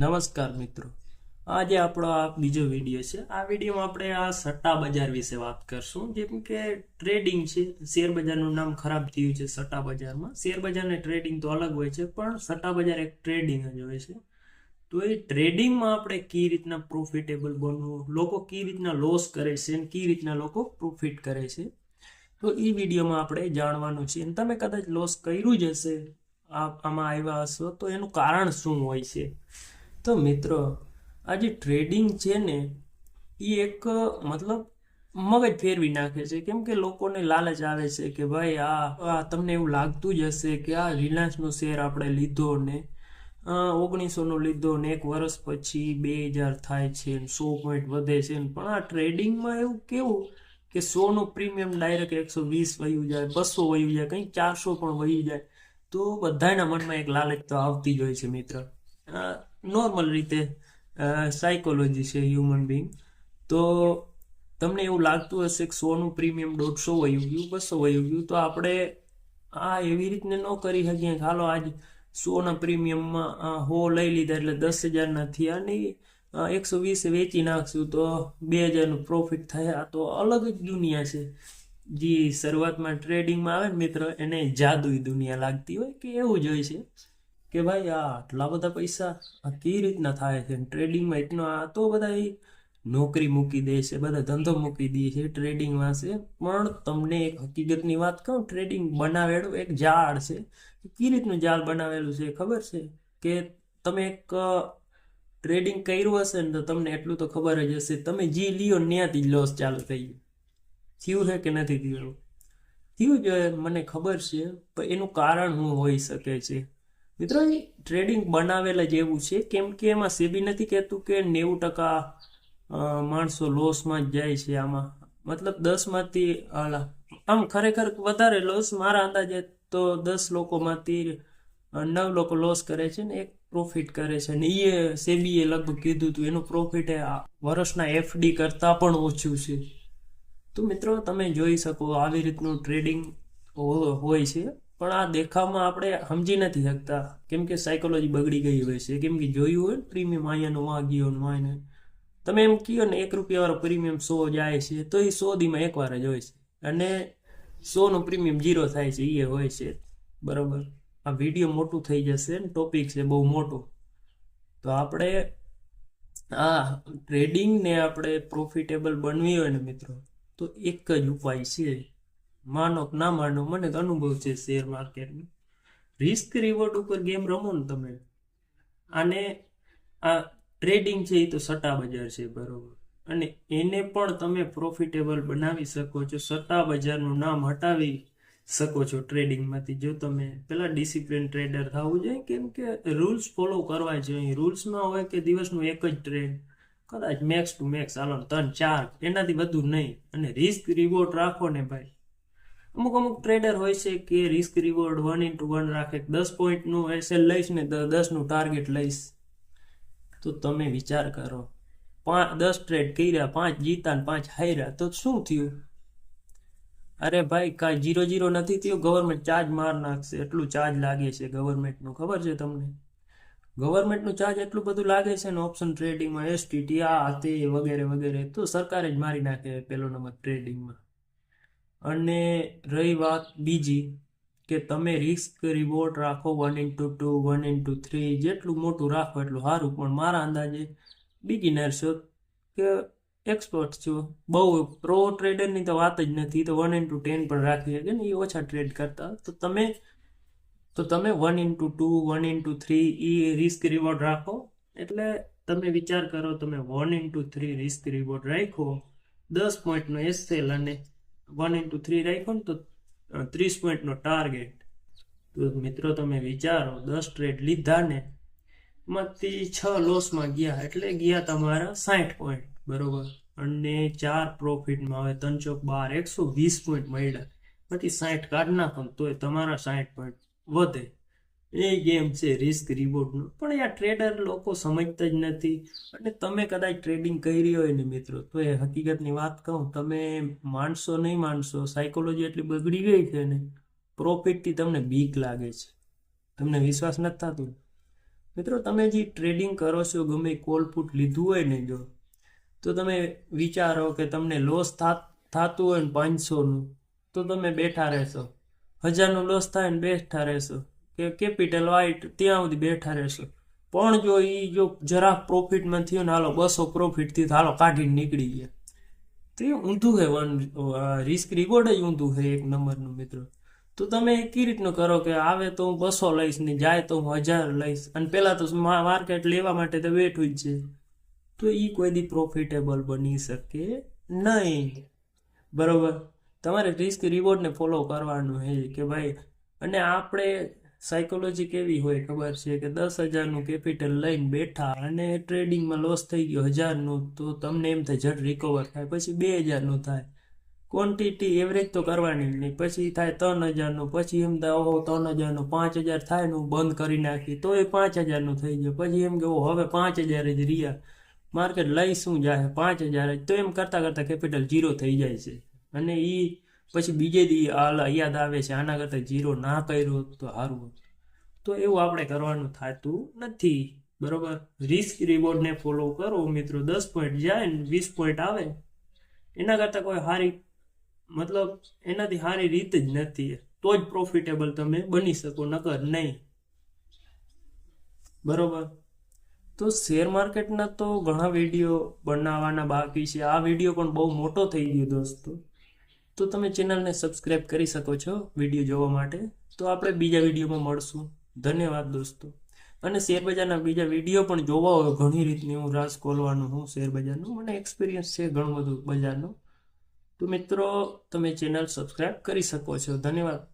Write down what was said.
નમસ્કાર મિત્રો. આજે આપણો આ બીજો વીડિયો છે. આ વિડીયોમાં આપણે આ સટ્ટા બજાર વિશે વાત કરશું. જેમ કે ટ્રેડિંગ છે. શેર બજારનું નામ ખરાબ થયું છે સટ્ટા બજારમાં. શેર બજારને ટ્રેડિંગ તો અલગ હોય છે, પણ સટ્ટા બજાર એક ટ્રેડિંગ જ હોય છે. તો એ ટ્રેડિંગમાં આપણે કઈ રીતના પ્રોફિટેબલ બનવું, લોકો કઈ રીતના લોસ કરે છે અને કઈ રીતના લોકો પ્રોફિટ કરે છે. તો એ વિડીયોમાં આપણે જાણવાનું છે. અને તમે કદાચ લોસ કર્યું જ હશે આમાં આવ્યા હશો, તો એનું કારણ શું હોય છે? તો મિત્રો, આ જે ટ્રેડિંગ છે ને એ એક મતલબ મગજ ફેરવી નાખે છે. કેમ કે લોકોને લાલચ આવે છે કે ભાઈ આ તમને એવું લાગતું જ હશે કે આ રિલાયન્સનો શેર આપણે લીધો ને ઓગણીસોનો લીધો ને, એક વર્ષ પછી બે હજાર થાય છે સો પોઈન્ટ વધે છે પણ આ ટ્રેડિંગમાં એવું કેવું કે સોનું પ્રીમિયમ ડાયરેક્ટ એકસો વીસ વયું જાય, બસો વયું જાય કંઈક ચારસો પણ વયું જાય, તો બધાના મનમાં એક લાલચ તો આવતી જ હોય છે મિત્ર. નોર્મલ રીતે સાયકોલોજી છે હ્યુમન બિંગ તો તમને એવું લાગતું હશે કે સોનું પ્રીમિયમ દોઢસો વયું ગયું, બસો વયું ગયું, તો આપણે આ એવી રીતને ન કરી શકીએ. હાલો, આજ સોના પ્રીમિયમમાં હો લઈ લીધા એટલે દસ હજારના થયા અને એકસો વીસ વેચી નાખશું તો બે હજારનું પ્રોફિટ થયા. તો અલગ જ દુનિયા છે. જે, શરૂઆતમાં ટ્રેડિંગમાં આવે ને મિત્ર, એને જાદુઈ દુનિયા લાગતી હોય કે એવું જ હોય છે. કે ભાઈ આ આટલા બધા પૈસા આ કઈ રીતના થાય છે? ટ્રેડિંગમાં એટલો આ તો બધા એ નોકરી મૂકી દે છે, બધા ધંધો મૂકી દે છે ટ્રેડિંગમાં છે. પણ તમને એક હકીકતની વાત કહું ટ્રેડિંગ બનાવેલું એક જાળ છે. કઈ રીતનું જાળ બનાવેલું છે ખબર છે? કે તમે એક ટ્રેડિંગ કર્યું હશે ને તો તમને એટલું તો ખબર જ હશે. તમે જે લ્યો ત્યાંથી લોસ ચાલુ થઈ ગયું. થયું છે કે નથી થયું? થયું જ મને ખબર છે. પણ એનું કારણ શું હોઈ શકે છે? મિત્રો, એ ટ્રેડિંગ બનાવેલા એવું છે. કેમ કે એમાં સેબી નથી કહેતું કે નેવું ટકા માણસો લોસમાં જ જાય છે આમાં. મતલબ દસમાંથી આમ ખરેખર વધારે લોસ મારા અંદાજે તો દસ લોકોમાંથી નવ લોકો લોસ કરે છે ને એક પ્રોફિટ કરે છે. ને એ સેબીએ લગભગ કીધું હતું, એનું પ્રોફિટ એ વર્ષના એફડી કરતાં પણ ઓછું છે. તો મિત્રો, તમે જોઈ શકો આવી રીતનું ટ્રેડિંગ હોય છે. પણ આ દેખાવમાં આપણે સમજી નથી શકતા. કેમ કે સાયકોલોજી બગડી ગઈ હોય છે. કેમ કે જોયું હોય ને પ્રીમિયમ અહીંયાનું વાં ગયો વાંને તમે એમ કહો ને, એક રૂપિયાવાળો પ્રીમિયમ સો જાય છે, તો એ સો દીમાં એકવાર જ હોય છે. અને સોનું પ્રીમિયમ જીરો થાય છે એ હોય છે. બરાબર? આ વીડિયો મોટું થઈ જશે ને ટોપિક છે, બહુ મોટું. તો આપણે આ ટ્રેડિંગને આપણે પ્રોફિટેબલ બનવી હોય ને મિત્રો, તો એક જ ઉપાય છે. માનો કે ના માનો, મને તો અનુભવ છે શેર માર્કેટનો રિસ્ક રિવોર્ડ ઉપર ગેમ રમો ને તમે. અને આ ટ્રેડિંગ છે એ તો સટ્ટા બજાર છે, બરોબર. અને એને પણ તમે પ્રોફિટેબલ બનાવી શકો છો, સટ્ટા બજારનું નામ હટાવી શકો છો ટ્રેડિંગમાંથી જો તમે પેલા ડિસિપ્લિન ટ્રેડર થવું જોઈએ, કેમ કે રૂલ્સ ફોલો કરવા જોઈએ. રૂલ્સમાં હોય કે દિવસનું એક જ ટ્રેડ કદાચ મેક્સ ટુ મેક્સ હાલો ત્રણ, ચાર, એનાથી વધુ નહીં. અને રિસ્ક રિવોર્ડ રાખો ને ભાઈ. અમુક અમુક ટ્રેડર હોય છે કે risk reward one into one રાખે, દસ પોઈન્ટનું એસેલ લઈશ ને દસનું ટાર્ગેટ લઈશ. તો તમે વિચાર કરો પાંચ દસ ટ્રેડ કર્યા, પાંચ જીતા ને પાંચ હાર્યા, તો શું થયું? અરે ભાઈ, કાંઈ જીરો જીરો નથી થયું ગવર્મેન્ટ ચાર્જ માર નાખશે, એટલું ચાર્જ લાગે છે ગવર્મેન્ટનું ખબર છે તમને? ગવર્મેન્ટનું ચાર્જ એટલું બધું લાગે છે ને ઓપ્શન ટ્રેડિંગમાં એસટીટી આ તે, વગેરે વગેરે, તો સરકારે જ મારી નાખે પેલો નંબર ટ્રેડિંગમાં અને રહી વાત બીજી કે તમે રિસ્ક રિવોર્ડ રાખો one into two one into three જેટલું મોટું રાખો એટલું સારું. પણ મારા અંદાજે બિગિનર છો કે એક્સપર્ટ છો. બહુ પ્રો ટ્રેડરની તો વાત જ નથી. તો વન ઇન્ટુ ટેન પણ રાખી શકે ને એ ઓછા ટ્રેડ કરતા. તો તમે તો તમે one into two one into three એ રિસ્ક રિવોર્ડ રાખો. એટલે તમે વિચાર કરો, તમે one into three risk reward રાખો દસ પોઈન્ટનો એસએલ અને વન ઇન્ટુ થ્રી રાખ્યો ને તો ત્રીસ પોઈન્ટનો ટાર્ગેટ તો મિત્રો, તમે વિચારો, દસ ટ્રેડ લીધા ને, એમાંથી છ લોસમાં ગયા, એટલે ગયા તમારા સાઠ પોઈન્ટ બરોબર? અને ચાર પ્રોફિટમાં હવે ત્રણ ચોક બાર, એકસો વીસ પોઈન્ટ મળ્યા. પછી સાઠ કાઢ નાખો તોય તમારા સાઠ પોઈન્ટ વધે. એ ગેમ છે રિસ્ક રિવોર્ડનો પણ આ ટ્રેડર લોકો સમજતા જ નથી. અને તમે કદાચ ટ્રેડિંગ કરી હોય ને મિત્રો, તો એ હકીકતની વાત કહું, તમે માનશો નહીં માનશો સાયકોલોજી એટલી બગડી ગઈ છે ને પ્રોફિટથી તમને બીક લાગે છે. તમને વિશ્વાસ નથી થતો? મિત્રો, તમે જે ટ્રેડિંગ કરો છો, ગમે કોલ લીધું હોય ને જો, તો તમે વિચારો કે તમને લોસ થતું હોય ને પાંચસોનું, તો તમે બેઠા રહેશો. હજારનું લોસ થાય ને બેઠા રહેશો. કે કેપિટલ વાઇટ ત્યાં સુધી બેઠા રહેશે. પણ જો એ જો જરાક પ્રોફિટમાં થયો ને હાલો બસો પ્રોફિટથી તો હાલો કાઢીને નીકળી ગયા. તે ઊંધું છે, વન રિસ્ક રિવોર્ડ જ ઊંધું છે એક નંબરનું મિત્રો. તો તમે કઈ રીતનું કરો કે આવે તો હું બસો લઈશ ને જાય તો હું હજાર લઈશ. અને પહેલાં તો માર્કેટ લેવા માટે તો બેઠું જ છે. તો એ કોઈ દી પ્રોફિટેબલ બની શકે નહીં. બરોબર? તમારે રિસ્ક રિવોર્ડને ફોલો કરવાનું છે કે ભાઈ, અને આપણે સાયકોલોજી કેવી હોય ખબર છે કે દસ હજારનું કેપિટલ લઈને બેઠા અને ટ્રેડિંગમાં લોસ થઈ ગયો. હજારનું તો તમને એમ થાય જડ રિકવર થાય, પછી બે હજારનું થાય. ક્વોન્ટિટી એવરેજ તો કરવાની જ નહીં. પછી થાય ત્રણ હજારનું, પછી એમ થાય, ઓહો, ત્રણ હજારનું, પાંચ હજાર થાય ને હું બંધ કરી નાખી તો એ પાંચ હજારનું થઈ ગયું. પછી એમ કે, ઓહો, હવે પાંચ હજાર જ રહ્યા. માર્કેટ લઈ શું જાય? પાંચ હજાર જ. તો એમ કરતાં કરતાં કેપિટલ જીરો થઈ જાય છે. અને એ પછી બીજે દી હાલ યાદ આવે છે, આના કરતાં જીરો ના કર્યો તો સારું તો એવું આપણે કરવાનું થતું નથી. બરોબર? રિસ્ક રિવોર્ડને ફોલો કરો મિત્રો. દસ પોઈન્ટ જાય ને વીસ પોઈન્ટ આવે. એના કરતાં કોઈ સારી મતલબ એનાથી સારી રીત જ નથી. તો જ પ્રોફિટેબલ તમે બની શકો, નકર નહીં. બરોબર? તો શેર માર્કેટના તો ઘણા વીડિયો બનાવવાના બાકી છે. આ વીડિયો પણ બહુ મોટો થઈ ગયો દોસ્તો. તો તમે ચેનલને સબસ્ક્રાઈબ કરી શકો છો વીડિયો જોવા માટે. તો આપણે બીજા વિડીયોમાં મળશું. ધન્યવાદ દોસ્તો. અને શેરબજારના બીજા વીડિયો પણ જોવા હોય ઘણી રીતની. હું રાસ ખોલવાનું, હું શેરબજારનું. મને એક્સપિરિયન્સ છે ઘણું બધું બજારનું. તો મિત્રો, તમે ચેનલ સબસ્ક્રાઈબ કરી શકો છો. ધન્યવાદ.